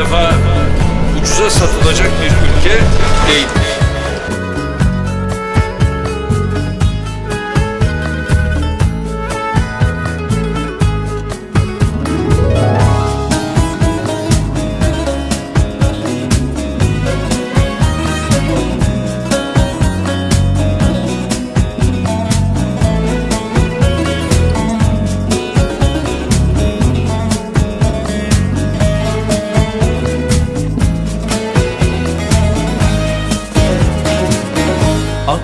defa ucuza satılacak bir ülke değildir.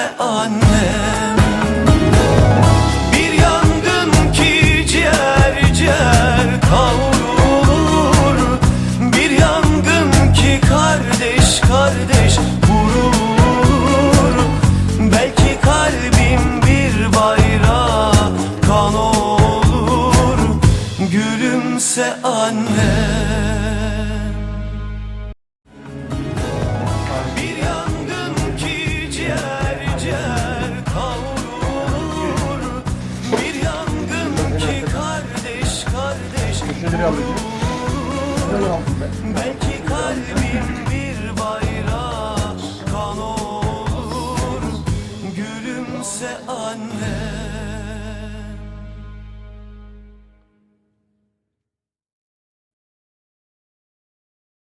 Üzülme annem. Bir yangın ki ciğer ciğer kavrulur. Bir yangın ki kardeş kardeş vurur Belki kalbim bir bayrağa kan Gülümse annem köşeleri alıcı. Böyle aldım ben. Belki kalbim bir bayrak kan olur. Gülümse anne.